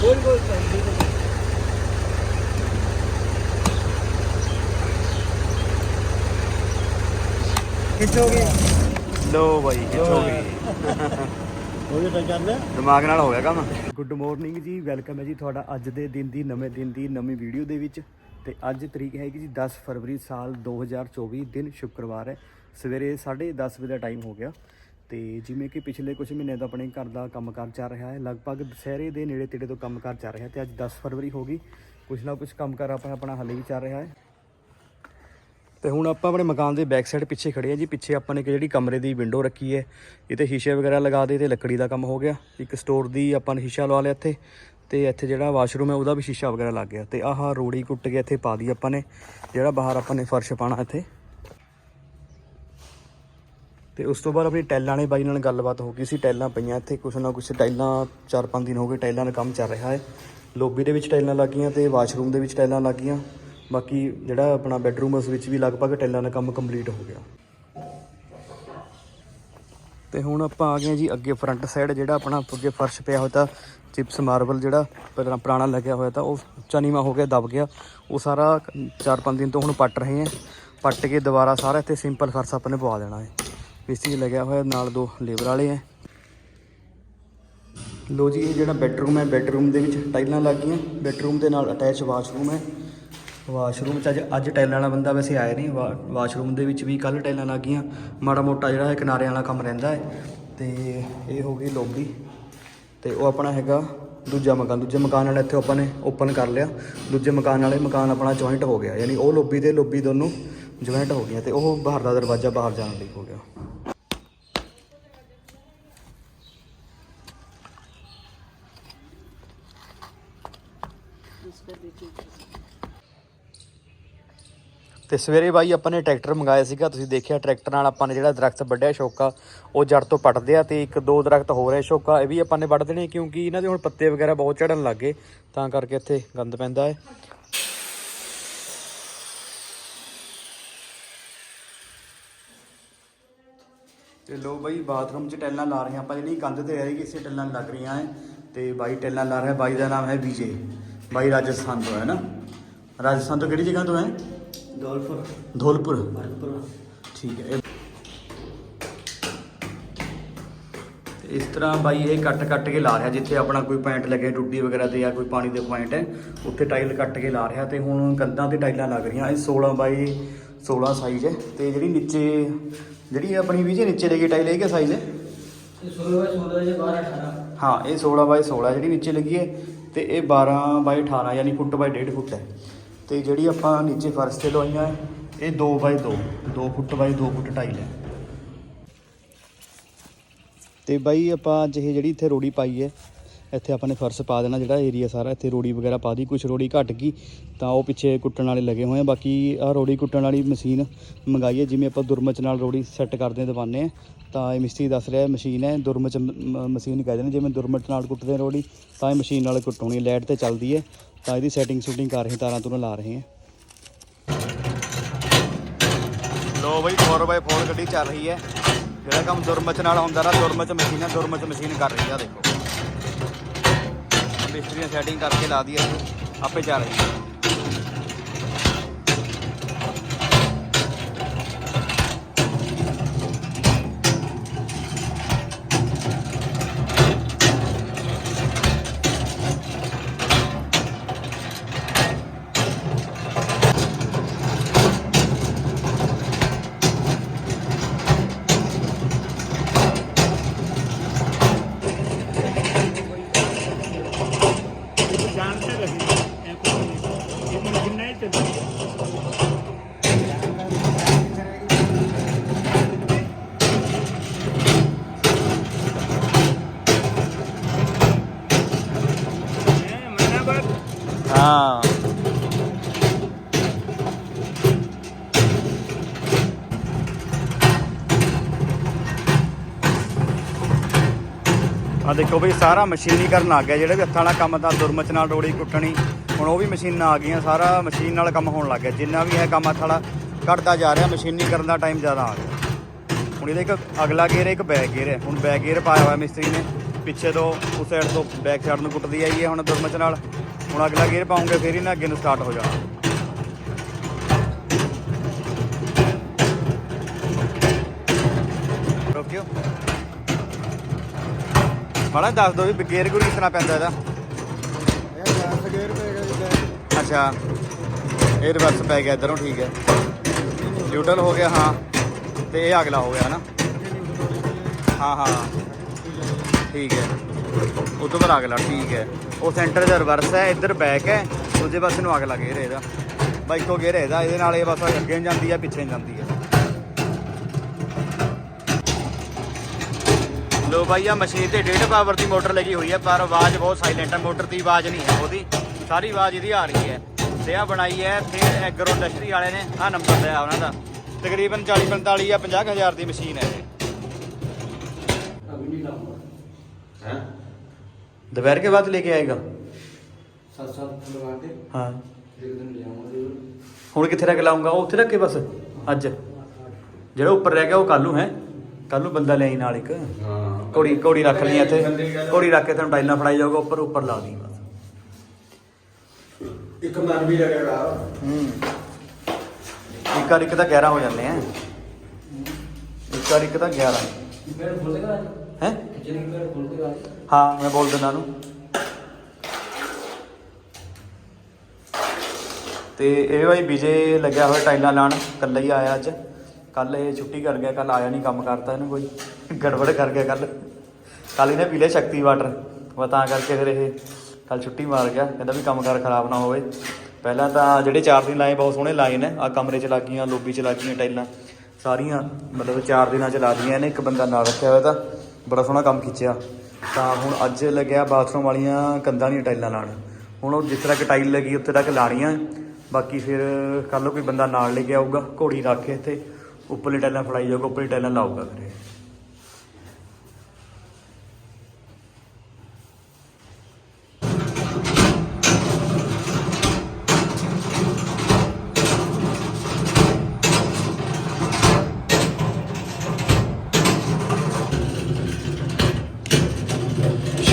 गोल गोल खिंचोगे लो भाई खिंचोगे ਉਹਦੇ ਤਾਂ ਚੱਲ ਦਿਮਾਗ ਨਾਲ ਹੋ ਗਿਆ ਕੰਮ। ਗੁੱਡ ਮਾਰਨਿੰਗ ਜੀ ਵੈਲਕਮ ਹੈ ਜੀ ਤੁਹਾਡਾ ਅੱਜ ਦੇ ਦਿਨ ਦੀ, ਨਵੇਂ ਦਿਨ ਦੀ, ਨਵੀਂ ਵੀਡੀਓ ਦੇ ਵਿੱਚ। ਤੇ ਅੱਜ ਤਰੀਕ ਹੈਗੀ ਜੀ 10 ਫਰਵਰੀ ਸਾਲ 2024 ਦਿਨ ਸ਼ੁੱਕਰਵਾਰ ਹੈ। ਸਵੇਰੇ 10:30 ਵਜੇ ਦਾ ਟਾਈਮ ਹੋ ਗਿਆ। ਤੇ ਜਿਵੇਂ ਕਿ ਪਿਛਲੇ ਕੁਝ ਮਹੀਨੇ ਤੋਂ ਆਪਣੇ ਘਰ ਦਾ ਕੰਮਕਾਰ ਚੱਲ ਰਿਹਾ ਹੈ। ਲਗਭਗ ਦੁਸਹਿਰੇ ਦੇ ਨੇੜੇ ਤੇੜੇ ਤੋਂ ਕੰਮਕਾਰ ਚੱਲ ਰਿਹਾ ਤੇ ਅੱਜ 10 ਫਰਵਰੀ ਹੋ ਗਈ। ਕੁਝ ਨਾ ਕੁਝ ਕੰਮਕਾਰ ਆਪਣਾ ਆਪਣਾ ਹਾਲੇ ਵੀ ਚੱਲ ਰਿਹਾ ਹੈ। ਤੇ ਹੁਣ ਆਪਾਂ ਆਪਣੇ ਮਕਾਨ ਦੇ ਬੈਕ ਸਾਈਡ ਪਿੱਛੇ ਖੜੇ ਆ ਜੀ। ਪਿੱਛੇ ਆਪਾਂ ਨੇ ਇੱਕ ਜਿਹੜੀ ਕਮਰੇ ਦੀ ਵਿੰਡੋ ਰੱਖੀ ਹੈ। ਇਹ ਤੇ ਸ਼ੀਸ਼ੇ ਵਗੈਰਾ ਲਗਾ ਦੇ ਤੇ ਲੱਕੜੀ ਦਾ ਕੰਮ ਹੋ ਗਿਆ। ਇੱਕ ਸਟੋਰ ਦੀ ਆਪਾਂ ਨੇ ਸ਼ੀਸ਼ਾ ਲਵਾ ਲਿਆ ਇੱਥੇ। ਤੇ ਇੱਥੇ ਜਿਹੜਾ ਵਾਸ਼ਰੂਮ ਹੈ, ਉਹਦਾ ਵੀ ਸ਼ੀਸ਼ਾ ਵਗੈਰਾ ਲੱਗ ਗਿਆ। ਤੇ ਆਹ ਰੋੜੀ ਕੁੱਟ ਕੇ ਇੱਥੇ ਪਾ ਦੀ ਆਪਾਂ ਨੇ। ਜਿਹੜਾ ਬਾਹਰ ਆਪਾਂ ਨੇ ਫਰਸ਼ ਪਾਣਾ ਇੱਥੇ। ਤੇ ਉਸ ਤੋਂ ਬਾਅਦ ਆਪਣੀ ਟੈਲਾਂ ਨੇ ਬਾਈ ਨਾਲ ਗੱਲਬਾਤ ਹੋ ਗਈ ਸੀ। ਟੈਲਾਂ ਪਈਆਂ ਇੱਥੇ। ਕੁਛ ਨਾ ਕੁਛ ਟੈਲਾਂ 4-5 ਦਿਨ ਹੋ ਗਏ ਟੈਲਾਂ ਦਾ ਕੰਮ ਚੱਲ ਰਿਹਾ ਹੈ। ਲੋਬੀ ਦੇ ਵਿੱਚ ਟੈਲਾਂ ਲੱਗੀਆਂ ਤੇ ਵਾਸ਼ਰੂਮ ਦੇ ਵਿੱਚ ਟੈਲਾਂ ਲੱਗੀਆਂ। ਬਾਕੀ ਜਿਹੜਾ ਆਪਣਾ ਬੈੱਡਰੂਮ ਉਸ ਵਿੱਚ ਵੀ ਲਗਭਗ ਟੈਲਾਂ ਦਾ ਕੰਮ ਕੰਪਲੀਟ ਹੋ ਗਿਆ। ਤੇ ਹੁਣ ਆਪਾਂ ਆ ਗਏ ਹਾਂ ਜੀ ਅੱਗੇ ਫਰੰਟ ਸਾਈਡ ਜਿਹੜਾ ਆਪਣਾ ਅੱਗੇ ਫਰਸ਼ ਪਿਆ ਹੋਇਆ ਤਾਂ ਚਿਪਸ ਮਾਰਬਲ ਜਿਹੜਾ ਪੁਰਾਣਾ ਲੱਗਿਆ ਹੋਇਆ ਤਾਂ ਉਹ ਉੱਚਾ ਹੋ ਗਿਆ, ਦਬ ਗਿਆ। ਉਹ ਸਾਰਾ 4-5 ਦਿਨ ਤੋਂ ਹੁਣ ਪੱਟ ਰਹੇ ਹਾਂ ਪੱਟ ਕੇ ਦੁਬਾਰਾ ਸਾਰਾ ਇੱਥੇ ਸਿੰਪਲ ਫਰਸ਼ ਆਪਾਂ ਨੇ ਪਵਾ ਦੇਣਾ ਹੈ। ਮਿਸਤਰੀ ਲੱਗਿਆ ਹੋਇਆ ਨਾਲ ਦੋ ਲੇਬਰ ਵਾਲੇ ਹੈ ਲੋ ਜੀ, ਇਹ ਜਿਹੜਾ ਬੈੱਡਰੂਮ ਹੈ ਬੈੱਡਰੂਮ ਦੇ ਵਿੱਚ ਟਾਈਲਾਂ ਲੱਗ ਗਈਆਂ ਬੈੱਡਰੂਮ ਦੇ ਨਾਲ ਅਟੈਚ ਵਾਸ਼ਰੂਮ ਹੈ। ਵਾਸ਼ਰੂਮ 'ਚ ਅੱਜ ਅੱਜ ਟਾਈਲਾਂ ਵਾਲਾ ਬੰਦਾ ਵੈਸੇ ਆਇਆ ਨਹੀਂ, ਵਾ- ਵਾਸ਼ਰੂਮ ਦੇ ਵਿੱਚ ਵੀ ਕੱਲ ਟਾਈਲਾਂ ਲੱਗ ਗਈਆਂ ਮਾੜਾ ਮੋਟਾ ਜਿਹੜਾ ਹੈ ਕਿਨਾਰਿਆਂ ਵਾਲਾ ਕੰਮ ਰਹਿੰਦਾ ਹੈ। ਤੇ ਇਹ ਹੋ ਗਈ ਲੌਬੀ। ਤੇ ਉਹ ਆਪਣਾ ਹੈਗਾ ਦੂਜਾ ਮਕਾਨ। ਦੂਜੇ ਮਕਾਨ ਨਾਲ ਇੱਥੇ ਆਪਾਂ ਨੇ ਓਪਨ ਕਰ ਲਿਆ। ਦੂਜੇ ਮਕਾਨ ਵਾਲੇ ਮਕਾਨ ਆਪਣਾ ਜੁਆਇੰਟ ਹੋ ਗਿਆ। ਯਾਨੀ ਉਹ ਲੌਬੀ ਤੇ ਲੌਬੀ ਦੋਨੋਂ ਜੁਆਇੰਟ ਹੋ ਗਈਆਂ ਤੇ ਉਹ ਬਾਹਰ ਦਾ ਦਰਵਾਜ਼ਾ ਬਾਹਰ ਜਾਣ ਲਈ ਹੋ ਗਿਆ। ਤੇ ਸਵੇਰੇ ਬਾਈ ਆਪਾਂ ਨੇ ਟਰੈਕਟਰ ਮੰਗਾਇਆ ਸੀਗਾ, ਤੁਸੀਂ ਦੇਖਿਆ ਟਰੈਕਟਰ ਨਾਲ ਆਪਾਂ ਨੇ ਜਿਹੜਾ ਦਰਖਤ ਵੱਢਿਆ ਸ਼ੋਕਾ, ਉਹ ਜੜ ਤੋਂ ਪੱਟਦੇ ਆ ਤੇ ਇੱਕ ਦੋ ਦਰਖਤ ਹੋ ਰਹੇ ਸ਼ੋਕਾ, ਇਹ ਵੀ ਆਪਾਂ ਨੇ ਵੱਢ ਦੇਣੇ ਕਿਉਂਕਿ ਇਹਨਾਂ ਦੇ ਹੁਣ ਪੱਤੇ ਵਗੈਰਾ ਬਹੁਤ ਝੜਨ ਲੱਗ ਗਏ, ਤਾਂ ਕਰਕੇ ਇੱਥੇ ਗੰਦ ਪੈਂਦਾ ਹੈ। ਤੇ ਲੋ ਬਾਈ, ਬਾਥਰੂਮ 'ਚ ਟੈਲਾਂ ਲਾ ਰਹੇ ਹਾਂ ਆਪਾਂ, ਜਿਹੜੀ ਕੰਧ ਤੇ ਰਹੇਗੀ, ਇਸੇ ਟੈਲਾਂ ਲੱਗ ਰਹੀਆਂ ਹੈ ਤੇ ਬਾਈ ਟੈਲਾਂ ਲਾ ਰਿਹਾ, ਬਾਈ ਦਾ ਨਾਮ ਹੈ ਵਿਜੇ, ਬਾਈ ਰਾਜਸਥਾਨ ਤੋਂ ਹੈ ਨਾ? ਰਾਜਸਥਾਨ ਤੋਂ ਕਿਹੜੀ ਜਗ੍ਹਾ ਤੋਂ ਹੈ? ਧੌਲਪੁਰ ਬਰਪੁਰ ਠੀਕ ਹੈ ਤੇ ਇਸ ਤਰ੍ਹਾਂ ਬਾਈ ਇਹ ਕੱਟ ਕੱਟ ਕੇ ਲਾ ਰਿਹਾ ਜਿੱਥੇ ਆਪਣਾ ਕੋਈ ਪੁਆਇੰਟ ਲੱਗੇ ਟੁੱਟੀ ਵਗੈਰਾ ਤੇ ਜਾਂ ਕੋਈ ਪਾਣੀ ਦੇ ਪੁਆਇੰਟ ਹੈ ਉੱਥੇ ਟਾਈਲ ਕੱਟ ਕੇ ਲਾ ਰਿਹਾ ਤੇ ਹੁਣ ਕੰਧਾਂ ਤੇ ਟਾਈਲਾਂ ਲੱਗ ਰਹੀਆਂ ਇਹ 16 ਬਾਈ 16 ਸਾਈਜ਼ ਹੈ ਤੇ ਜਿਹੜੀ ਨੀਚੇ ਜਿਹੜੀ ਆਪਣੀ ਵੀ ਜੇ ਨੀਚੇ ਲੱਗੀ ਟਾਈਲ ਇਹ ਕਿਆ ਸਾਈਜ਼ ਹੈ ਇਹ 16 ਬਾਈ 16 ਜੇ 12 18 ਹਾਂ ਇਹ 16 ਬਾਈ 16 ਜਿਹੜੀ ਨੀਚੇ ਲੱਗੀ ਹੈ ਤੇ ਇਹ 12 ਬਾਈ 18 ਯਾਨੀ ਫੁੱਟ ਬਾਈ 1.5 ਫੁੱਟ ਹੈ ਤੇ ਜਿਹੜੀ ਆਪਾਂ ਨੀਚੇ ਫਰਸ਼ ਤੇ ਲਵਾਈਆਂ ਇਹ 2 ਬਾਈ 2 2 ਫੁੱਟ ਬਾਈ 2 ਫੁੱਟ ਟਾਈਲ ਹੈ ਤੇ ਬਾਈ ਆਪਾਂ ਅੱਜ ਜਿਹੜੀ ਇੱਥੇ ਰੋੜੀ ਪਾਈ ਹੈ ਇੱਥੇ ਆਪਾਂ ਨੇ ਫਰਸ਼ ਪਾ ਦੇਣਾ ਜਿਹੜਾ ਏਰੀਆ ਸਾਰਾ, ਇੱਥੇ ਰੋੜੀ ਵਗੈਰਾ ਪਾ ਦੀ ਕੁਝ ਰੋੜੀ ਘਟ ਗਈ, ਤਾਂ ਉਹ ਪਿੱਛੇ ਕੁੱਟਣ ਵਾਲੇ ਲੱਗੇ ਹੋਏ ਆ, ਬਾਕੀ ਆ ਰੋੜੀ ਕੁੱਟਣ ਵਾਲੀ ਮਸ਼ੀਨ ਮੰਗਾਈ ਹੈ ਜਿਵੇਂ ਆਪਾਂ ਦੁਰਮਚ ਨਾਲ ਰੋੜੀ ਸੈੱਟ ਕਰਦੇ ਹਾਂ ਦਵਾਨੇ ਆ ਤਾਂ ਇਹ ਮਿਸਤਰੀ ਦੱਸ ਰਿਹਾ ਮਸ਼ੀਨ ਹੈ ਦੁਰਮਚ ਮ- ਮ- ਮਸ਼ੀਨ ਕਹਿੰਦੇ ਨੇ, ਜਿਵੇਂ ਦੁਰਮਚ ਨਾਲ ਕੁੱਟਦੇ ਆ ਰੋੜੀ, ਤਾਂ ਇਹ ਮਸ਼ੀਨ ਨਾਲ ਕੁੱਟਣੀ, ਲਾਈਟ ਤੇ ਚੱਲਦੀ ਹੈ ਤਾਂ ਇਹਦੀ ਸੈਟਿੰਗ ਸ਼ੂਟਿੰਗ ਕਰ ਰਹੇ ਤਾਰਾਂ ਤੋਂ ਲਾ ਰਹੇ ਹਾਂ। ਲੋ ਬਈ 4x4 ਗੱਡੀ ਚੱਲ ਰਹੀ ਹੈ। ਜਿਹੜਾ ਕੰਮ ਦੁਰਮਚ ਨਾਲ ਹੁੰਦਾ ਨਾ, ਦੁਰਮਚ ਮਸ਼ੀਨਾਂ ਹੈ ਦੁਰਮਚ ਮਸ਼ੀਨ ਕਰ ਰਹੀ ਆ, ਦੇਖੋ। ਮਿਸਤਰੀ ਨੇ ਸੈਟਿੰਗ ਕਰਕੇ ਲਾ ਦੀ ਆਪੇ ਚੱਲ ਰਹੀ ਹੈ ਜਾਣਦੇ ਰਹੇ ਇਹ ਕੋਈ ਇਹ ਮਸ਼ੀਨ ਨਹੀਂ ਚੱਲਦੀ ਇਹ ਮਹੀਨਾ ਬਾਅਦ ਹਾਂ ਆ ਦੇਖੋ ਬਈ, ਸਾਰਾ ਮਸ਼ੀਨੀਕਰਨ ਆ ਗਿਆ। ਜਿਹੜੇ ਵੀ ਹੱਥਾਂ ਵਾਲਾ ਕੰਮ ਤਾਂ ਦੁਰਮਚ ਨਾਲ ਰੋੜੀ ਕੁੱਟਣੀ, ਹੁਣ ਉਹ ਵੀ ਮਸ਼ੀਨਾਂ ਆ ਗਈਆਂ। ਸਾਰਾ ਮਸ਼ੀਨ ਨਾਲ ਕੰਮ ਹੋਣ ਲੱਗ ਗਿਆ। ਜਿੰਨਾ ਵੀ ਹੈ ਕੰਮ ਹੱਥ ਵਾਲਾ ਘਟਦਾ ਜਾ ਰਿਹਾ ਮਸ਼ੀਨੀਕਰਨ ਦਾ ਟਾਈਮ ਜ਼ਿਆਦਾ ਆ ਗਿਆ। ਹੁਣ ਇਹਦਾ ਇੱਕ ਅਗਲਾ ਗੇਅਰ ਇੱਕ ਬੈਕ ਗੇਅਰ ਹੈ। ਹੁਣ ਬੈਕ ਗੇਅਰ ਪਾਇਆ ਹੋਇਆ ਮਿਸਤਰੀ ਨੇ। ਪਿੱਛੇ ਤੋਂ ਉਸ ਸਾਈਡ ਤੋਂ ਬੈਕ ਸਾਈਡ ਨੂੰ ਕੁੱਟਦੀ ਆਈ ਹੈ ਹੁਣ ਦੁਰਮਚ ਨਾਲ। ਹੁਣ ਅਗਲਾ ਗੇਅਰ ਪਾਉਂਗੇ, ਫਿਰ ਇਹਨਾਂ ਅੱਗੇ ਨੂੰ ਸਟਾਰਟ ਹੋ ਜਾਣਾ। ਮਾੜਾ ਜਿਹਾ ਦੱਸ ਦਿਓ ਵੀ ਗੇਅਰ ਗੁਰ ਕਿਸ ਤਰ੍ਹਾਂ ਪੈਂਦਾ ਇਹਦਾ? ਇਹ 10 ਗੇਅਰ ਪਏਗਾ ਜੀ ਬੈਕ ਅੱਛਾ। ਇਹ ਰਿਵਰਸ ਪੈ ਗਿਆ ਇਧਰੋਂ, ਠੀਕ ਹੈ। ਨਿਊਟਰਲ ਹੋ ਗਿਆ, ਹਾਂ। ਤੇ ਇਹ ਅਗਲਾ ਹੋ ਗਿਆ ਨਾ ਹਾਂ ਹਾਂ। ਠੀਕ ਹੈ। ਉਹ ਤੋਂ ਬਾਅਦ ਅਗਲਾ, ਠੀਕ ਹੈ। ਉਹ ਸੈਂਟਰ ਦਾ ਰਿਵਰਸ ਹੈ, ਇੱਧਰ ਬੈਕ ਹੈ। ਦੂਜੇ ਪਾਸੇ ਨੂੰ ਅਗਲਾ ਗੇਅਰ ਇਹਦਾ। ਬਾਈ ਇੱਕੋ ਗੇਅਰ ਇਹਦਾ। ਇਹਦੇ ਨਾਲ ਇਹ ਬਸ ਅੱਗੇ ਨੂੰ ਜਾਂਦੀ ਹੈ, ਪਿੱਛੇ ਨੂੰ ਜਾਂਦੀ ਹੈ। ਲੋ ਬਾਈ ਆ ਮਸ਼ੀਨ ਤੇ ਡੇਢ ਪਾਵਰ ਦੀ ਮੋਟਰ ਲੱਗੀ ਹੋਈ ਹੈ ਪਰ ਆਵਾਜ਼ ਬਹੁਤ ਸਾਇਲੈਂਟ ਹੈ ਮੋਟਰ ਦੀ ਆਵਾਜ਼ ਨਹੀਂ ਹੈ ਉਹਦੀ। ਸਾਰੀ ਆਵਾਜ਼ ਇਹਦੀ ਆ ਰਹੀ ਹੈ। ਤੇ ਆ ਬਣਾਈ ਹੈ ਫਿਰ ਐਗਰੋ ਇੰਡਸਟਰੀ ਵਾਲੇ ਨੇ ਆ ਨੰਬਰ ਲਿਆ ਉਹਨਾਂ ਦਾ। ਤਕਰੀਬਨ 40 45 ਜਾਂ 50 ਹਜ਼ਾਰ ਦੀ ਮਸ਼ੀਨ ਹੈ ਇਹ। ਹੈ? ਦੁਪਹਿਰ ਕੇ ਬਾਅਦ ਲੈ ਕੇ ਆਏਗਾ? ਸੱਤ ਸੱਤ ਲਗਾ ਕੇ। ਹਾਂ। ਇੱਕ ਦਿਨ ਲਿਆਵਾਂਗੇ ਹੁਣ ਕਿੱਥੇ ਰੱਖ ਲਾਉਂਗਾ? ਉਹ ਉੱਥੇ ਰੱਖ ਕੇ ਬਸ ਅੱਜ। ਜਿਹੜਾ ਉੱਪਰ ਰਹਿ ਗਿਆ ਉਹ ਕੱਲ ਨੂੰ ਹੈ। ਕੱਲ ਨੂੰ ਬੰਦਾ ਲੈ ਆਈ ਨਾਲ ਇੱਕ। ਹਾਂ। ਘੋੜੀ ਘੋੜੀ ਰੱਖ ਲਈ ਇੱਥੇ। ਘੋੜੀ ਰੱਖ ਕੇ ਤੈਨੂੰ ਟਾਈਲਾਂ ਫੜਾਈ ਜਾਊਗਾ ਉੱਪਰ ਉੱਪਰ ਲਾ ਦੀ ਬਸ। ਇੱਕ ਮਨ ਵੀ ਲੱਗੇਗਾ ਹੂੰ। ਇੱਕ ਵਾਰ ਇੱਕ ਤਾਂ 11 ਹੋ ਜਾਂਦੇ ਆ ਇੱਕ ਵਾਰ ਇੱਕ ਤਾਂ 11 ਮੈਂ ਬੋਲ ਦੇਗਾ ਹੈ? ਜਿੰਨ ਮੈਂ ਬੋਲ ਦੇਗਾ ਹਾਂ ਮੈਂ ਬੋਲ ਦਿੰਦਾ ਨੂੰ ਤੇ ਇਹ ਭਾਈ ਵਿਜੇ ਲੱਗਿਆ ਹੋਇਆ ਟਾਈਲਾਂ ਲਾਣ ਕੱਲਾ ਹੀ ਆਇਆ ਅੱਜ। ਕੱਲ ਇਹ ਛੁੱਟੀ ਕਰ ਗਿਆ ਕੱਲ ਆਇਆ ਨਹੀਂ ਕੰਮ ਕਰਤਾ ਇਹਨੂੰ ਕੋਈ। ਗੜਬੜ ਕਰ ਗਿਆ ਕੱਲ। ਕੱਲ ਇਹਨੇ ਪੀ ਲਿਆ ਸ਼ਕਤੀ ਵਾਟਰ। ਵਾ ਤਾਂ ਕਰਕੇ ਫਿਰ ਇਹ ਕੱਲ ਛੁੱਟੀ ਮਾਰ ਗਿਆ। ਕਹਿੰਦਾ ਵੀ ਕੰਮ ਕਾਰ ਖਰਾਬ ਨਾ ਹੋਵੇ। ਪਹਿਲਾਂ ਤਾਂ ਜਿਹੜੇ ਚਾਰ ਦਿਨ ਲਾਏ ਬਹੁਤ ਸੋਹਣੇ ਲਾਏ ਨੇ। ਆ ਕਮਰੇ 'ਚ ਲੱਗੀਆਂ, ਲੋਬੀ 'ਚ ਲੱਗੀਆਂ ਟਾਈਲਾਂ। ਸਾਰੀਆਂ, ਮਤਲਬ ਚਾਰ ਦਿਨਾਂ 'ਚ ਲਾ ਦੀਆਂ ਨੇ। ਇੱਕ ਬੰਦਾ ਨਾਲ ਰੱਖਿਆ ਹੋਇਆ ਤਾਂ ਬੜਾ ਸੋਹਣਾ ਕੰਮ ਖਿੱਚਿਆ। ਤਾਂ ਹੁਣ ਅੱਜ ਲੱਗਿਆ ਬਾਥਰੂਮ ਵਾਲੀਆਂ ਕੰਧਾਂ ਦੀਆਂ ਟਾਈਲਾਂ ਲਾਣ ਹੁਣ ਉਹ ਜਿਸ ਤਰ੍ਹਾਂ ਕਿ ਟਾਈਲ ਲੱਗੀ ਉੱਥੇ ਤੱਕ ਲਾਣੀਆਂ ਬਾਕੀ ਫਿਰ ਕੱਲ ਨੂੰ ਕੋਈ ਬੰਦਾ ਨਾਲ ਲੈ ਕੇ ਆਊਗਾ। ਘੋੜੀ ਰੱਖ ਕੇ ਇੱਥੇ। ਉੱਪਰਲੀ ਟਾਈਲਾਂ ਫੜਾਈ ਜਾਊਗਾ, ਉੱਪਰਲੀ ਟਾਈਲਾਂ ਲਾਊਗਾ ਫਿਰ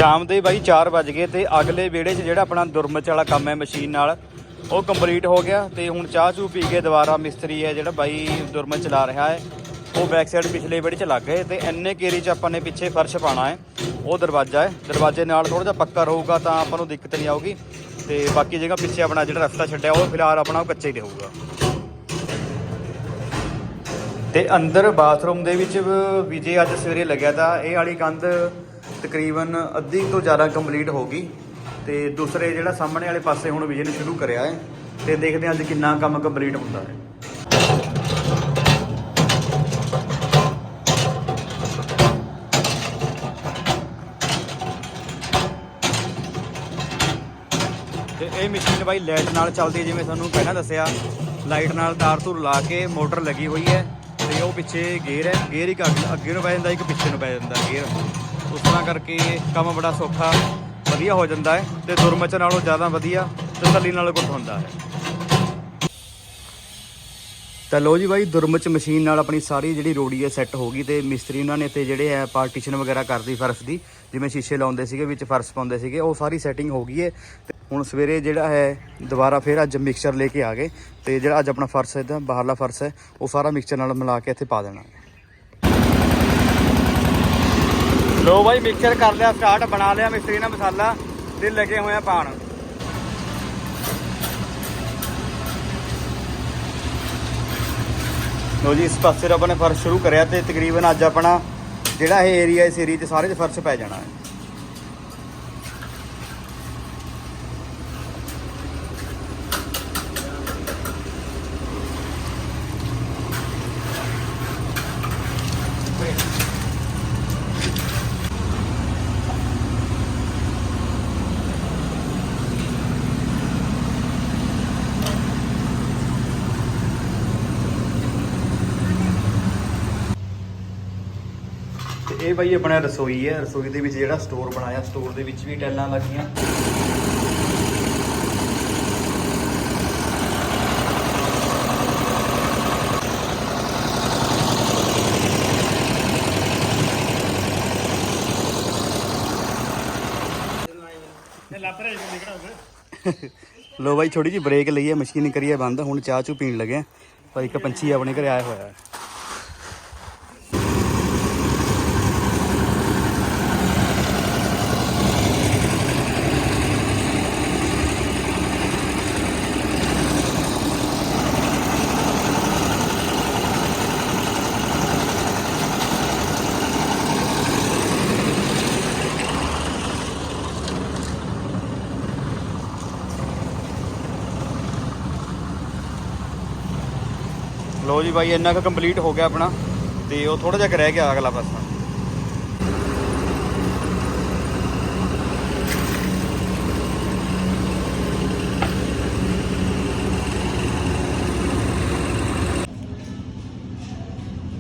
ਸ਼ਾਮ ਦੇ ਬਾਈ 4 ਵਜ ਗਏ ਤੇ ਅਗਲੇ ਵਿਹੜੇ 'ਚ ਜਿਹੜਾ ਆਪਣਾ ਦੁਰਮਚ ਵਾਲਾ ਕੰਮ ਹੈ ਮਸ਼ੀਨ ਨਾਲ, ਉਹ ਕੰਪਲੀਟ ਹੋ ਗਿਆ ਤੇ ਹੁਣ ਚਾਹ ਚੂ ਪੀ ਕੇ ਦੁਬਾਰਾ ਮਿਸਤਰੀ ਹੈ ਜਿਹੜਾ ਬਾਈ ਦੁਰਮਚ ਚਲਾ ਰਿਹਾ ਹੈ, ਉਹ ਬੈਕ ਸਾਈਡ ਪਿਛਲੇ ਵਿਹੜੇ 'ਚ ਲੱਗ ਗਏ ਤੇ ਐਨੇ ਕੇਰੀ 'ਚ ਆਪਾਂ ਨੇ ਪਿੱਛੇ ਫਰਸ਼ ਪਾਣਾ ਹੈ, ਉਹ ਦਰਵਾਜ਼ਾ ਹੈ, ਦਰਵਾਜ਼ੇ ਨਾਲ ਥੋੜਾ ਜਿਹਾ ਪੱਕਾ ਰਹੂਗਾ ਤਾਂ ਆਪਾਂ ਨੂੰ ਦਿੱਕਤ ਨਹੀਂ ਆਊਗੀ ਤੇ ਬਾਕੀ ਜਗ੍ਹਾ ਪਿੱਛੇ ਆਪਣਾ ਜਿਹੜਾ ਰਸਤਾ ਛੱਡਿਆ, ਉਹ ਫਿਲਹਾਲ ਆਪਣਾ ਉਹ ਕੱਚਾ ਹੀ ਰਹੂਗਾ। ਤੇ ਅੰਦਰ ਬਾਥਰੂਮ ਦੇ ਵਿੱਚ ਵਿਜੇ ਅੱਜ ਸਵੇਰੇ ਲੱਗਿਆ ਤਾਂ ਇਹ ਵਾਲੀ ਕੰਧ ਤਕਰੀਬਨ ਅੱਧੀ ਤੋਂ ਜ਼ਿਆਦਾ ਕੰਪਲੀਟ ਹੋ ਗਈ ਤੇ ਦੂਸਰੇ ਜਿਹੜਾ ਸਾਹਮਣੇ ਵਾਲੇ ਪਾਸੇ ਹੁਣ ਵਿਜੇ ਸ਼ੁਰੂ ਕਰਿਆ ਹੈ ਤੇ ਦੇਖਦੇ ਹਾਂ ਅੱਜ ਕਿੰਨਾ ਕੰਮ ਕੰਪਲੀਟ ਹੁੰਦਾ ਹੈ। ਤੇ ਇਹ ਮਸ਼ੀਨ ਬਾਈ ਲਾਈਟ ਨਾਲ ਚੱਲਦੀ ਹੈ, ਜਿਵੇਂ ਤੁਹਾਨੂੰ ਪਹਿਲਾਂ ਦੱਸਿਆ। ਲਾਈਟ ਨਾਲ ਤਾਰ ਧੁਰ ਲਾ ਕੇ ਮੋਟਰ ਲੱਗੀ ਹੋਈ ਹੈ ਤੇ ਉਹ ਪਿੱਛੇ ਗੇਅਰ ਹੈ। ਗੇਅਰ ਹੀ ਅੱਗੇ- ਅੱਗੇ ਨੂੰ ਪੈ ਜਾਂਦਾ, ਇੱਕ ਪਿੱਛੇ ਨੂੰ ਪੈ ਜਾਂਦਾ ਗੇਅਰ ਉਸ ਤਰ੍ਹਾਂ ਕਰਕੇ ਕੰਮ ਬੜਾ ਸੌਖਾ, ਵਧੀਆ ਹੋ ਜਾਂਦਾ ਹੈ ਤੇ ਦੁਰਮਚ ਨਾਲੋਂ ਜ਼ਿਆਦਾ ਵਧੀਆ ਤਸੱਲੀ ਨਾਲ ਕੁੱਟ ਹੁੰਦਾ ਹੈ। ਤਾਂ ਲੋ ਜੀ ਬਾਈ, ਦੁਰਮਚ ਮਸ਼ੀਨ ਨਾਲ ਆਪਣੀ ਸਾਰੀ ਜਿਹੜੀ ਰੋੜੀ ਹੈ ਸੈੱਟ ਹੋ ਗਈ ਤੇ ਮਿਸਤਰੀ ਉਹਨਾਂ ਨੇ ਤੇ ਜਿਹੜੇ ਹੈ ਪਾਰਟੀਸ਼ਨ ਵਗੈਰਾ ਕਰਦੀ ਫਰਸ਼ ਦੀ, ਜਿਵੇਂ ਸ਼ੀਸ਼ੇ ਲਾਉਂਦੇ ਸੀਗੇ, ਵਿੱਚ ਫਰਸ਼ ਪਾਉਂਦੇ ਸੀਗੇ, ਉਹ ਸਾਰੀ ਸੈਟਿੰਗ ਹੋ ਗਈ ਹੈ। ਤੇ ਹੁਣ ਸਵੇਰੇ ਜਿਹੜਾ ਹੈ, ਦੁਬਾਰਾ ਫਿਰ ਅੱਜ ਮਿਕਸਚਰ ਲੈ ਕੇ ਆ ਗਏ ਤੇ ਜਿਹੜਾ ਅੱਜ ਆਪਣਾ ਫਰਸ਼ ਹੈ ਤਾਂ ਬਾਹਰਲਾ ਫਰਸ਼ ਹੈ, ਉਹ ਸਾਰਾ ਮਿਕਸਚਰ ਨਾਲ ਮਿਲਾ ਕੇ ਇੱਥੇ ਪਾ ਦੇਣਾ ਲੋ ਬਾਈ ਮਿਕਸਚਰ ਕਰ ਲਿਆ ਸਟਾਰਟ ਬਣਾ ਲਿਆ, ਮਿਸਤਰੀ ਨੇ ਮਸਾਲਾ ਤੇ ਲੱਗੇ ਹੋਏ ਆ ਪਾਣ ਲੋ ਜੀ, ਇਸ ਪਾਸੇ ਰੱਬ ਨੇ ਫਰਸ਼ ਸ਼ੁਰੂ ਕਰਿਆ ਤੇ ਤਕਰੀਬਨ ਅੱਜ ਆਪਣਾ ਜਿਹੜਾ ਇਹ ਏਰੀਆ ਇਸ ਏਰੀਆ 'ਚ ਸਾਰੇ 'ਚ ਫਰਸ਼ ਪੈ ਜਾਣਾ ਹੈ। ਇਹ ਬਾਈ ਆਪਣਾ ਰਸੋਈ ਹੈ, ਰਸੋਈ ਦੇ ਵਿੱਚ ਜਿਹੜਾ ਸਟੋਰ ਬਣਾਇਆ ਸਟੋਰ ਦੇ ਵਿੱਚ ਵੀ ਟੈਲਾਂ ਲੱਗੀਆਂ। ਲੋ ਬਾਈ ਥੋੜੀ ਜਿਹੀ ਬ੍ਰੇਕ ਲਈਏ, ਮਸ਼ੀਨ ਕਰੀਏ ਬੰਦ, ਹੁਣ ਚਾਹ ਚੂ ਪੀਣ ਲੱਗੇ ਆ। ਪਰ ਇੱਕ ਪੰਛੀ ਆਪਣੇ ਘਰੇ ਆਇਆ ਹੋਇਆ ਹੈ। ਲੋ ਜੀ ਬਾਈ, ਇੰਨਾ ਕੁ ਕੰਪਲੀਟ ਹੋ ਗਿਆ ਆਪਣਾ ਤੇ ਉਹ ਥੋੜਾ ਜਿਹਾ ਰਹਿ ਗਿਆ ਅਗਲਾ ਪਾਸਾ।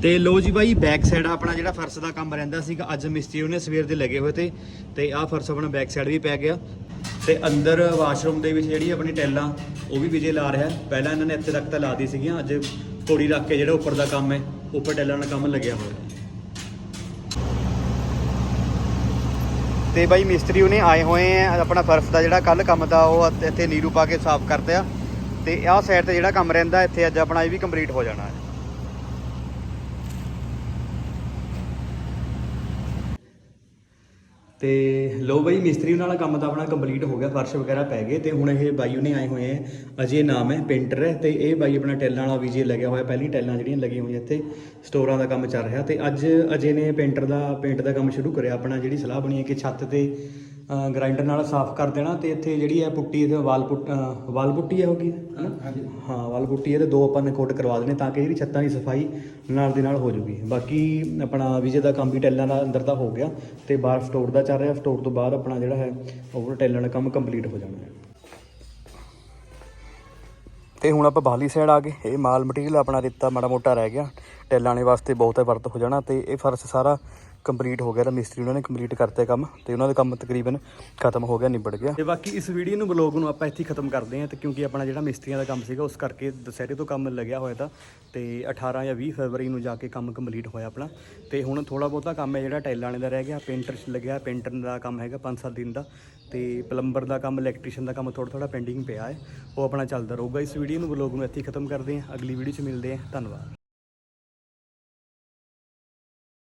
ਤੇ ਲੋ ਜੀ ਬਾਈ ਬੈਕ ਸਾਈਡ ਆਪਣਾ ਜਿਹੜਾ ਫਰਸ਼ ਦਾ ਕੰਮ ਰਹਿੰਦਾ ਸੀਗਾ। ਅੱਜ ਮਿਸਤਰੀ ਉਹਨੇ ਸਵੇਰ ਦੇ ਲੱਗੇ ਹੋਏ ਤੇ ਤੇ ਆਹ ਫਰਸ਼ ਆਪਣਾ ਬੈਕ ਸਾਈਡ ਵੀ ਪੈ ਗਿਆ। ਤੇ ਅੰਦਰ ਵਾਸ਼ਰੂਮ ਦੇ ਵਿੱਚ ਜਿਹੜੀ ਆਪਣੀ ਟੈਲਾਂ ਉਹ ਵੀ ਵਿਜੇ ਲਾ ਰਿਹਾ। ਪਹਿਲਾਂ ਇਹਨਾਂ ਨੇ ਇੱਥੇ ਤੱਕ ਤਾਂ ਲਾਦੀ ਸੀਗੀਆਂ, ਅੱਜ ਪੌੜੀ ਰੱਖ ਕੇ ਜਿਹੜਾ ਉੱਪਰ ਦਾ ਕੰਮ ਹੈ, ਉੱਪਰ ਟੈਲਾਂ ਦਾ ਕੰਮ ਲੱਗਿਆ ਹੋਇਆ। ਤੇ ਬਾਈ ਮਿਸਤਰੀ ਉਹਨੇ ਆਏ ਹੋਏ ਆ, ਆਪਣਾ ਫਰਸ਼ ਦਾ ਜਿਹੜਾ ਕੱਲ ਕੰਮ ਦਾ, ਉਹ ਇੱਥੇ ਨੀਰੂ ਪਾ ਕੇ ਸਾਫ਼ ਕਰਦੇ ਆ। ਤੇ ਆਹ ਸਾਈਡ ਤੇ ਜਿਹੜਾ ਕੰਮ ਰਹਿੰਦਾ, ਇੱਥੇ ਅੱਜ ਆਪਣਾ ਇਹ ਵੀ ਕੰਪਲੀਟ ਹੋ ਜਾਣਾ ਹੈ। ਤੇ ਲੋ ਬਾਈ, ਮਿਸਤਰੀ ਨਾਲ ਕੰਮ ਤਾਂ ਆਪਣਾ ਕੰਪਲੀਟ ਹੋ ਗਿਆ, ਫਰਸ਼ ਵਗੈਰਾ ਪੈ ਗਏ ਤੇ ਹੁਣ ਇਹ ਬਾਈ ਉਹਨੇ ਆਏ ਹੋਏ ਆ। ਅਜੇ ਨਾਮ ਹੈ ਪੇਂਟਰ ਹੈ ਤੇ ਇਹ ਬਾਈ ਆਪਣਾ ਟੈਲਾਂ ਵਾਲਾ ਵੀਜੇ ਲੱਗਿਆ ਹੋਇਆ, ਪਹਿਲੀ ਟੈਲਾਂ ਜਿਹੜੀਆਂ ਲੱਗੀਆਂ ਹੋਈਆਂ ਇੱਥੇ, ਸਟੋਰਾਂ ਦਾ ਕੰਮ ਚੱਲ ਰਿਹਾ ਤੇ ਅੱਜ ਅਜੇ ਨੇ ਪੇਂਟਰ ਦਾ ਪੇਂਟ ਦਾ ਕੰਮ ਸ਼ੁਰੂ ਕਰਿਆ, ਆਪਣਾ ਜਿਹੜੀ ਸਲਾਹ ਬਣੀ ਹੈ ਕਿ ਛੱਤ ਤੇ ਗ੍ਰਾਈਂਡਰ ਨਾਲ ਸਾਫ਼ ਕਰ ਦੇਣਾ ਤੇ ਇੱਥੇ ਜਿਹੜੀ ਹੈ ਪੁੱਟੀ ਇਹਦੇ ਵਾਲ ਪੁੱਟ ਵਾਲ ਪੁੱਟੀ ਹੈ ਹੋਗੀ ਹੈ? ਹਾਂਜੀ। ਹਾਂ ਵਾਲ ਪੁੱਟੀ ਇਹਦੇ ਦੋ ਆਪਾਂ ਨੇ ਕੋਟ ਕਰਵਾ ਦੇਣੇ ਤਾਂ ਕਿ ਜਿਹੜੀ ਛੱਤਾਂ ਦੀ ਸਫ਼ਾਈ ਨਾਲ ਦੀ ਨਾਲ ਹੋ ਜੂਗੀ। ਬਾਕੀ ਆਪਣਾ ਵਿਜੇ ਦਾ ਕੰਮ ਵੀ ਟੈਲਾਂ ਦਾ ਅੰਦਰ ਦਾ ਹੋ ਗਿਆ ਤੇ ਬਾਹਰ ਸਟੋਰ ਦਾ ਚੱਲ ਰਿਹਾ। ਸਟੋਰ ਤੋਂ ਬਾਅਦ ਆਪਣਾ ਜਿਹੜਾ ਹੈ ਉਹ ਟੈਲਾਂ ਦਾ ਕੰਮ ਕੰਪਲੀਟ ਹੋ ਜਾਣਾ ਹੈ। ਤੇ ਹੁਣ ਆਪਾਂ ਬਾਹਲੀ ਸਾਈਡ ਆ ਗਏ। ਇਹ ਮਾਲ ਮਟੀਰੀਅਲ ਆਪਣਾ ਦਿੱਤਾ ਮਾੜਾ ਮੋਟਾ ਰਹਿ ਗਿਆ। ਟੈਲਾਂ ਨੇ ਵਾਸਤੇ ਬਹੁਤ ਹੈ ਵਰਤ ਹੋ ਜਾਣਾ ਤੇ ਇਹ ਫਰਸ਼ ਸਾਰਾ ਕੰਪਲੀਟ ਹੋ ਗਿਆ ਤਾਂ ਮਿਸਤਰੀ ਉਹਨਾਂ ਨੇ ਕੰਪਲੀਟ ਕਰਤੇ ਕੰਮ ਤੇ ਉਹਨਾਂ ਦਾ ਕੰਮ ਤਕਰੀਬਨ ਖਤਮ ਹੋ ਗਿਆ, ਨਿਬੜ ਗਿਆ। ਤੇ ਬਾਕੀ ਇਸ ਵੀਡੀਓ ਨੂੰ ਬਲੌਗ ਨੂੰ ਆਪਾਂ ਇੱਥੇ ਹੀ ਖਤਮ ਕਰਦੇ ਹਾਂ ਤੇ ਕਿਉਂਕਿ ਆਪਣਾ ਜਿਹੜਾ ਮਿਸਤਰੀਆਂ ਦਾ ਕੰਮ ਸੀਗਾ ਉਸ ਕਰਕੇ ਦੁਸਹਿਰੇ ਤੋਂ ਕੰਮ ਲੱਗਿਆ ਹੋਇਆ ਤਾਂ ਤੇ 18 ਜਾਂ 20 ਫਰਵਰੀ ਨੂੰ ਜਾ ਕੇ ਕੰਮ ਕੰਪਲੀਟ ਹੋਇਆ ਆਪਣਾ। ਤੇ ਹੁਣ ਥੋੜਾ ਬਹੁਤਾ ਕੰਮ ਹੈ ਜਿਹੜਾ ਟਾਈਲਾਂ ਵਾਲੇ ਦਾ ਰਹਿ ਗਿਆ ਪੇਂਟਰ ਲੱਗਿਆ ਪੇਂਟਰ ਦਾ ਕੰਮ ਹੈਗਾ 5-7 ਦਿਨ ਦਾ। ਤੇ ਪਲੰਬਰ ਦਾ ਕੰਮ ਇਲੈਕਟ੍ਰੀਸ਼ੀਅਨ ਦਾ ਕੰਮ ਥੋੜਾ ਥੋੜਾ ਪੈਂਡਿੰਗ ਪਿਆ ਹੈ, ਉਹ ਆਪਣਾ ਚੱਲਦਾ ਰਹੂਗਾ। ਇਸ ਵੀਡੀਓ ਨੂੰ ਬਲੌਗ ਨੂੰ ਇੱਥੇ ਹੀ ਖਤਮ ਕਰਦੇ ਹਾਂ, ਅਗਲੀ ਵੀਡੀਓ 'ਚ ਮਿਲਦੇ ਹਾਂ, ਧੰਨਵਾਦ।